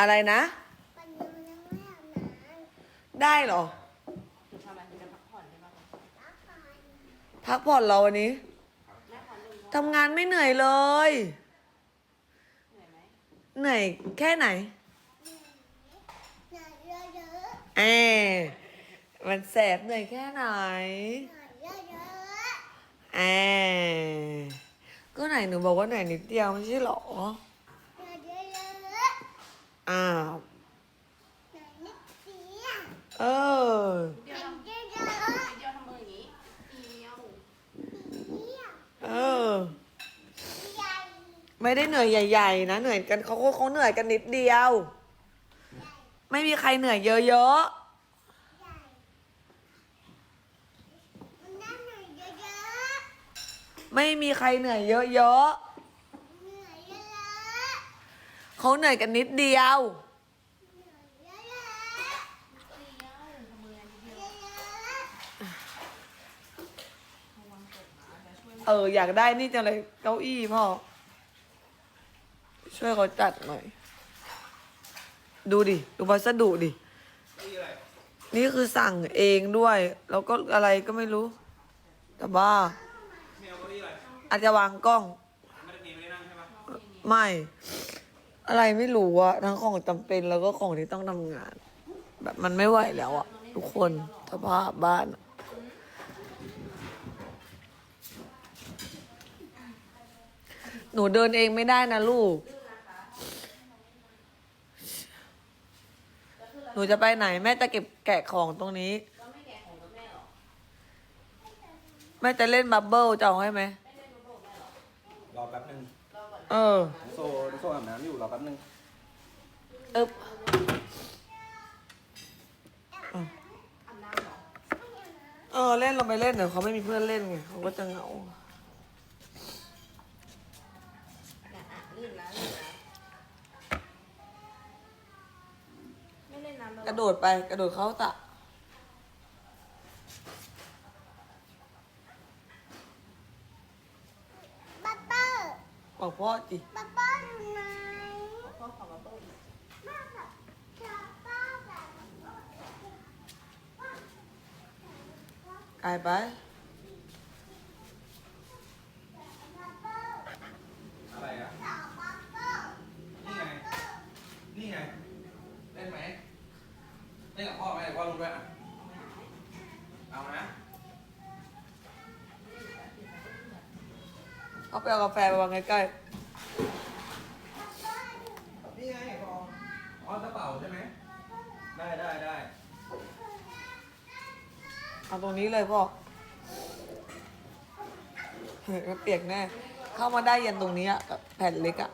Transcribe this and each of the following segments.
อะไรนะปันยังยังไม่อาบน้ำได้เหรอ หนูทำอะไรหนูจะพักผ่อนได้ปะคะแล้วก่อนพักผ่อนเราวันนี้แม่ขอหนึ่งทำงานไม่เหนื่อยเลย เหนื่อยไหมเหนื่อยแค่ไหนหน่อยเยอะเยอะแอมันแสบเหนื่อยแค่ไหนหน่อยเยอะเยอะแอก็ไหนหนูบอกว่าเหนื่อยนิดเดียวไม่ใช่เหรอ หน่อยเยอะเยอะ อ้าวนิดเดียวเออ เดียวทำเดีอะเยวทำมืออย่างนี้เดียวเออ ไม่ได้เหนื่อยใหญ่ ๆ นะ เหนื่อยกันเขาเขาเหนื่อยกันนิดเดียว ไม่มีใครเหนื่อยเยอะเยอะเยอะๆไม่มีใครเหนื่อยเยอะเหนื่อยเยอะเยอะ ๆ เขาเหนื่อยกันนิดเดียว เออ อยากได้นี่จังเลยเก้าอี้พ่อ ช่วยเขาจัดหน่อย ดูดิ ดูวัสดุดิ นี่คือสั่งเองด้วย แล้วก็อะไรก็ไม่รู้ แต่บ้า อาจจะวางกล้อง ไม่ อะไรไม่รู้อะทั้งของจำเป็นแล้วก็ของที่ต้องทำงาน แบบมันไม่ไหวแล้วอะทุกคนสภาพบ้านอะหนูเดินเองไม่ได้นะลูก หนูจะไปไหน แม่จะเก็บแกะของตรงนี้ แม่จะเล่นบับเบิลจะเอาให้ไหมรอแป๊บนึงรอก่อน เออ โซโซอาบน้ำอยู่รอแป๊บนึงเอบอาบน้ำเหรอเออเล่นเราไปเล่นเดี๋ยวเขาไม่มีเพื่อนเล่นไงเขาก็จะเหงาอะอะลื่นแล้วลื่นแล้วไม่เล่นน้ำแล้วกระโดดไปกระโดดเข้าสระ บับเบิ้ล บอกพ่อจิบับเบิ้ลอยู่ไหนพ่อขอมาเบิ้ลอีกบ้าแบบจะบ้าแบบกายไปอะไรอะสาวบับเบิ้ลนี่ไง นี่ไง เล่นไหมเล่นกับพ่อไหมเดี๋ยวพ่อลงด้วยอะ เอาไปเอากาแฟไปวางใกล้นี่ไงพ่ออ๋อกระเป๋าใช่ไหม ได้ได้ได้ๆเอาตรงนี้เลยพ่อเฮ้ยมันเปียกแน่ เข้ามาได้ยันตรงนี้อะแบบแผ่นเล็กอะ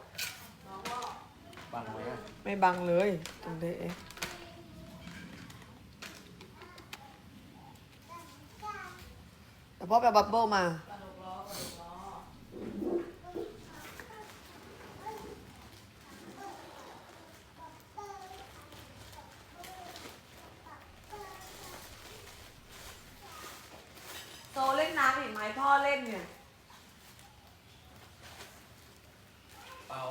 บังไหมอะไม่บังเลยตรงนี้เองแต่พ่อไปเอาบับเบิ้ลมา กระดูกล้อกระดูกล้อ โซ เล่นน้ำอีกไหมพ่อเล่นเนี่ย เป่า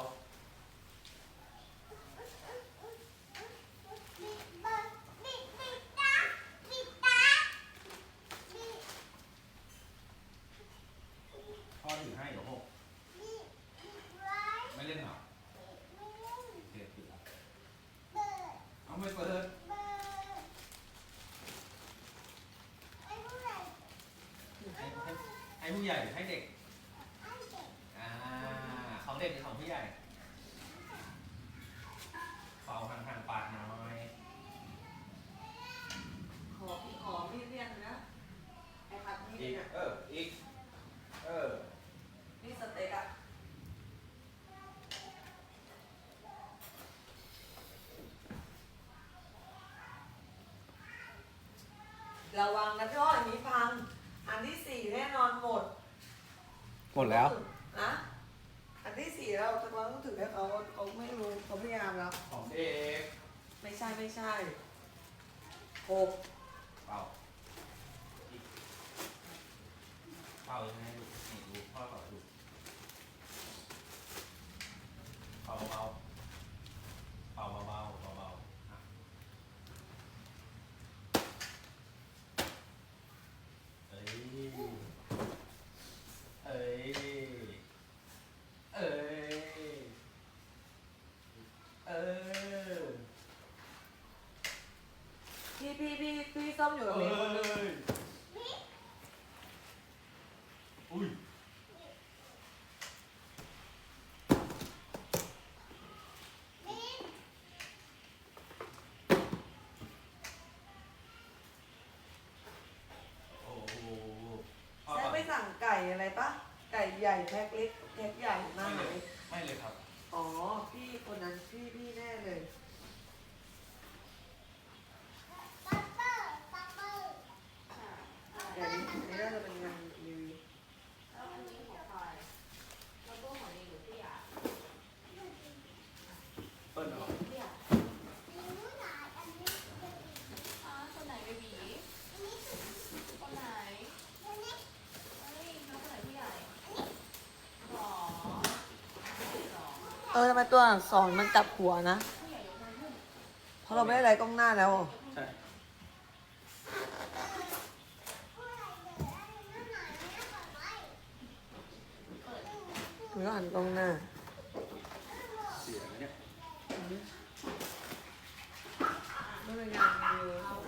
บิดเบิ้ลบิดบิดตาพ่อถือให้เดี๋ยวหกไม่เล่นเหรอเล่นเด็ดอยู่เปิดเอาไม่เปิด เปิดไอ้ผู้ใหญ่ ให้ให้ให้ ผู้ใหญ่หรือให้เด็กไอ้เด็ก อ่า ของเด็กหรือของผู้ใหญ่เป่าห่างๆปากหน่อยขอพี่ขอพี่เรียนนะไอ้คัดนี่อีก เนี่ยเออ อีก เออ นี่สเต็กอะระวังนะพี่อ้อยนี้พัง อันที่สี่แน่นอนหมด หมดแล้วนะอันที่สี่เราจะเราต้องถือให้เขาเขาไม่รู้เขาพยายามแล้ว ของเด็กไม่ใช่ไม่ใช่หกเป่าอีกเป่ายังไงดูนี่ดูพ่อเป่าดูเป่าเบาๆเป่าเบาๆ พี่พี่พี่ส้มอยู่กับเอ้เมย์คนนึงยอุ้ยโอ้โหพ่อแม่ก่อนไม่สั่งไก่อะไรปะไก่ใหญ่แพ็คเล็กแพ็คใหญ่มาก ไม่เลยไม่เลยครับ อ๋อ พี่คนนั้นพี่พี่แน่เลย ปัปเปอร์ปัปเปอร์ เดี๋ยวนี้นี่น่าจะเป็นงานรีวิว แล้วอันนี้ของใครแล้วก็ของนี่หรือพี่อะ เปิ้ลเหรอ พี่อะ นิ้วไหนอันนี้ อ๋อคนไหนเบบี อันนี้สุด คนไหน อันนี้ เฮ้ยน้องคนไหนพี่ใหญ่สองสอง เออทำไมตัวอักษรมันจับหัวนะผู้ใหญ่ยกมือขึ้นเพราะเราไม่ได้ไลฟ์กล้องหน้าแล้วเหรอใช่ผู้ใหญ่เหลืออันนี้ไหนเนี่ยก่อนไว้เปิดหรือหันกล้องหน้า เสียไหมเนี่ย ไม่เป็นงานรีวิว